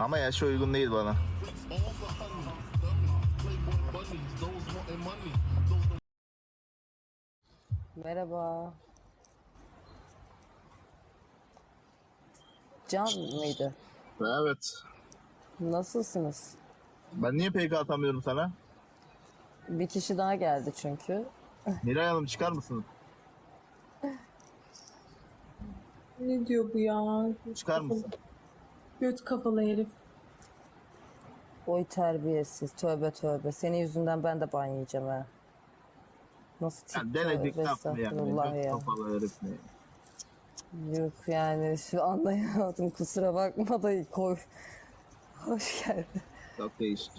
Ama yaşı uygun değil bana. Merhaba. Can mıydı? Evet. Nasılsınız? Ben niye PK atamıyorum sana? Bir kişi daha geldi çünkü. Miray Hanım çıkar mısınız? Ne diyor bu ya? Çıkar mısın? Göt kafalı herif. Oy terbiyesiz. Tövbe tövbe. Senin yüzünden ben de ban yiyeceğim ha. Nasıl tip Yani denedik tövbe mı yani? estağfurullah Çok ya. kafalı herif mi? Yok yani şu anlayamadım kusura bakma da koy. Hoş geldin. Çok değişik.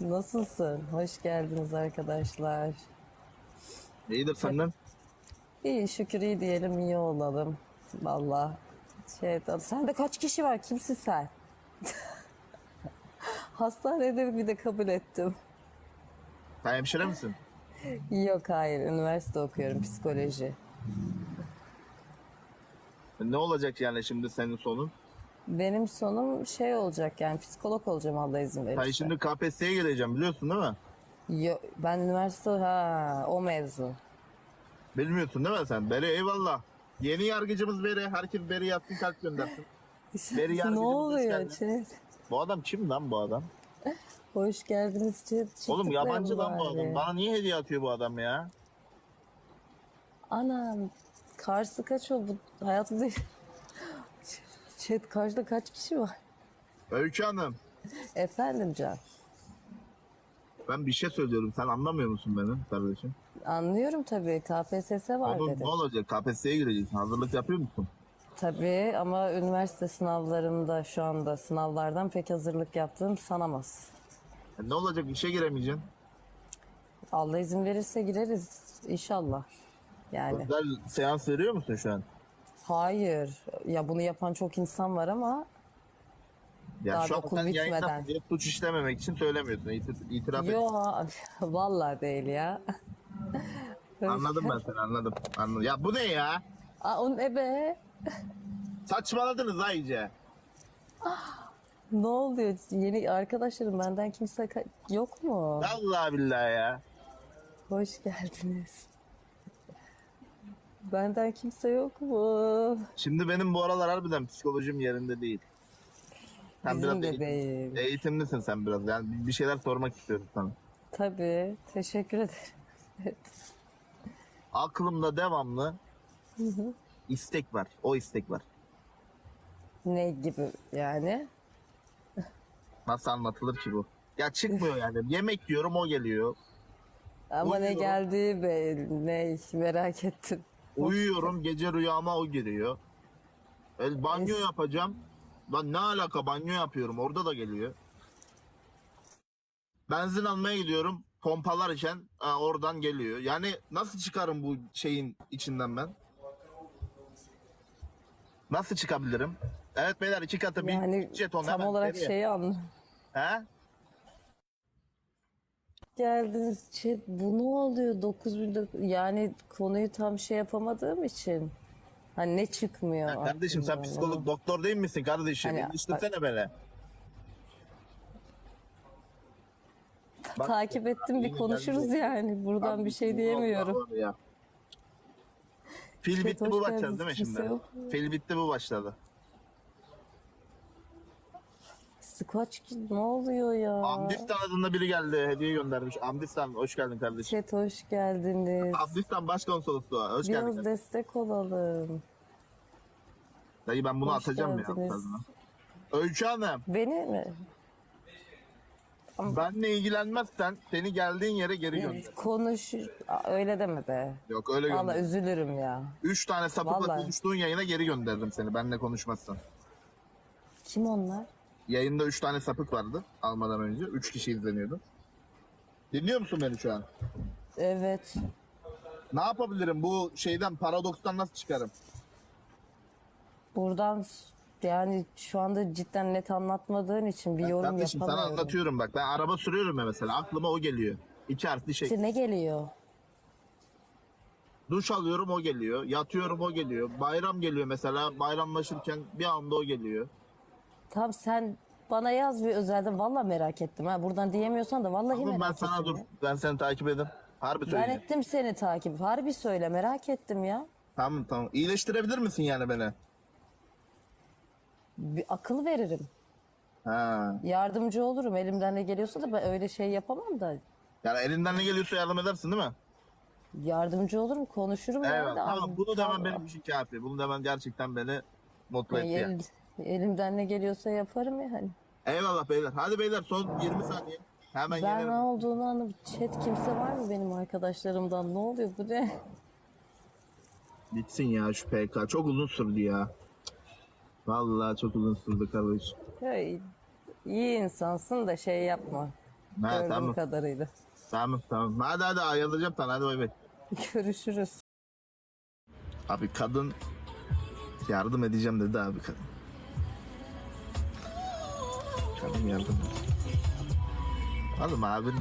Nasılsın? Hoş geldiniz arkadaşlar. İyidir senden. İyi şükür iyi diyelim iyi olalım. Valla. Şey, sende kaç kişi var? Kimsin sen? Hastanede bir de kabul ettim. Sen hemşire misin? Yok hayır üniversite okuyorum psikoloji. Ne olacak yani şimdi senin sonun? Benim sonum şey olacak yani psikolog olacağım Allah izin verirse. şimdi KPSS'ye gireceğim biliyorsun değil mi? Yo, ben üniversite ha o mevzu. Bilmiyorsun değil mi sen? Beri eyvallah. Yeni yargıcımız Beri. Herkes Beri yatsın kalp göndersin. Beri ne yargıcımız hoş oluyor geldin. Chat? Bu adam kim lan bu adam? Hoş geldiniz Chat. Oğlum yabancı lan bu bari. adam. Bana niye hediye atıyor bu adam ya? Anam karşı kaç o bu hayatımda Chat karşıda kaç kişi var? Öykü Hanım. Efendim Can. Ben bir şey söylüyorum. Sen anlamıyor musun beni kardeşim? Anlıyorum tabii KPSS var Oğlum dedi. ne olacak? KPSS'ye gireceksin. Hazırlık yapıyor musun? Tabii ama üniversite sınavlarında şu anda sınavlardan pek hazırlık yaptığım sanamaz. Ya ne olacak? İşe giremeyeceksin. Allah izin verirse gireriz inşallah. Yani Özel seans veriyor musun şu an? hayır ya bunu yapan çok insan var ama Ya Daha şu an sen bitmeden. diye suç işlememek için söylemiyorsun. İtir- itiraf et. yo vallahi değil ya. Anladım ben seni anladım. anladım. Ya bu ne ya? Aa, o ne be? Saçmaladınız ha iyice. Ne oluyor? Yeni arkadaşlarım benden kimse ka- yok mu? Vallahi billahi ya. Hoş geldiniz. Benden kimse yok mu? Şimdi benim bu aralar harbiden psikolojim yerinde değil. Sen biraz Bizim de eğitim- değil. eğitimlisin sen biraz. Yani bir şeyler sormak istiyorum sana. Tabii. Teşekkür ederim. Evet. Aklımda devamlı istek var. O istek var. Ne gibi yani? Nasıl anlatılır ki bu? Ya çıkmıyor yani. Yemek yiyorum o geliyor. Ama ne Uyuyorum. geldiği be, ne merak ettim. Uyuyorum gece rüyama o giriyor. El banyo yapacağım. Lan ne alaka banyo yapıyorum orada da geliyor. Benzin almaya gidiyorum. Pompalarken ha, oradan geliyor. Yani nasıl çıkarım bu şeyin içinden ben? Nasıl çıkabilirim? Evet beyler iki katı bir Yani jeton tam hemen olarak şeyi anla. He? Geldiniz chat bu ne oluyor 9000 yani konuyu tam şey yapamadığım için hani ne çıkmıyor Ya kardeşim sen aklımdan, psikolog doktor değil misin kardeşim? Hani- Yetiştirsene beni. Bak- takip ettim bir konuşuruz geldi. yani buradan bir şey diyemiyorum. Ya. Fil bitti bu başladı değil mi şimdi? yok? Fil bitti bu başladı. Squatch ne oluyor ya? Amdistan adında biri geldi hediye göndermiş. Amdistan hoş geldin kardeşim. Chat hoş geldiniz. Amdistan başkonsolosluğu hoş geldin. Biraz destek olalım. Dayı ben bunu Hoş atacağım ya. geldiniz. tadına. Öykü Hanım Beni mi? benle ilgilenmezsen seni geldiğin yere geri gönder. Konuş Aa, öyle deme be. Yok öyle Valla gönder. üzülürüm ya. Üç tane sapıkla Vallahi. konuştuğun yayına geri gönderdim seni benle konuşmazsan. Kim onlar? Yayında üç tane sapık vardı almadan önce. Üç kişi izleniyordu. Dinliyor musun beni şu an? Evet. Ne yapabilirim bu şeyden paradokstan nasıl çıkarım? Buradan yani şu anda cidden net anlatmadığın için bir yorum Kardeşim sana yapamıyorum. anlatıyorum bak ben araba sürüyorum ya mesela aklıma o geliyor. İki harfli şey. İşte ne geliyor? Duş alıyorum o geliyor. Yatıyorum o geliyor. Bayram geliyor mesela bayramlaşırken bir anda o geliyor. Tam sen Bana yaz bir özelden. Valla merak ettim ha. Buradan diyemiyorsan da vallahi Oğlum ben merak sana ettim dur. ya. Ben seni takip edeyim. Harbi Ben söyleyeceğim. ettim seni takip. Harbi söyle merak ettim ya. Tamam tamam. İyileştirebilir misin yani beni? Bir akıl veririm. Ha. Yardımcı olurum. Elimden ne geliyorsa da ben öyle şey yapamam da. Yani elinden ne geliyorsa yardım edersin değil mi? Yardımcı olurum, konuşurum Evet. da. Tamam bunu demen Tamam. benim için kafi. Bunu demen gerçekten beni mutlu Yani etti. yani. El- elimden ne geliyorsa yaparım ya hani. Eyvallah beyler. Hadi beyler son 20 saniye. Hemen Ben ne gelirim. olduğunu anladım. Chat kimse var mı benim arkadaşlarımdan? Ne oluyor bu ne? Bitsin ya şu PK. Çok uzun sürdü ya. Vallahi çok uzun sürdü kardeşim. Ya, iyi insansın da şey yapma. Ha, Gördüğüm tamam. kadarıyla. Tamam tamam. Hadi hadi ayarlayacağım sana. Hadi bay bay. Görüşürüz. Abi kadın yardım edeceğim dedi abi kadın. Kadın yardım. Oğlum abin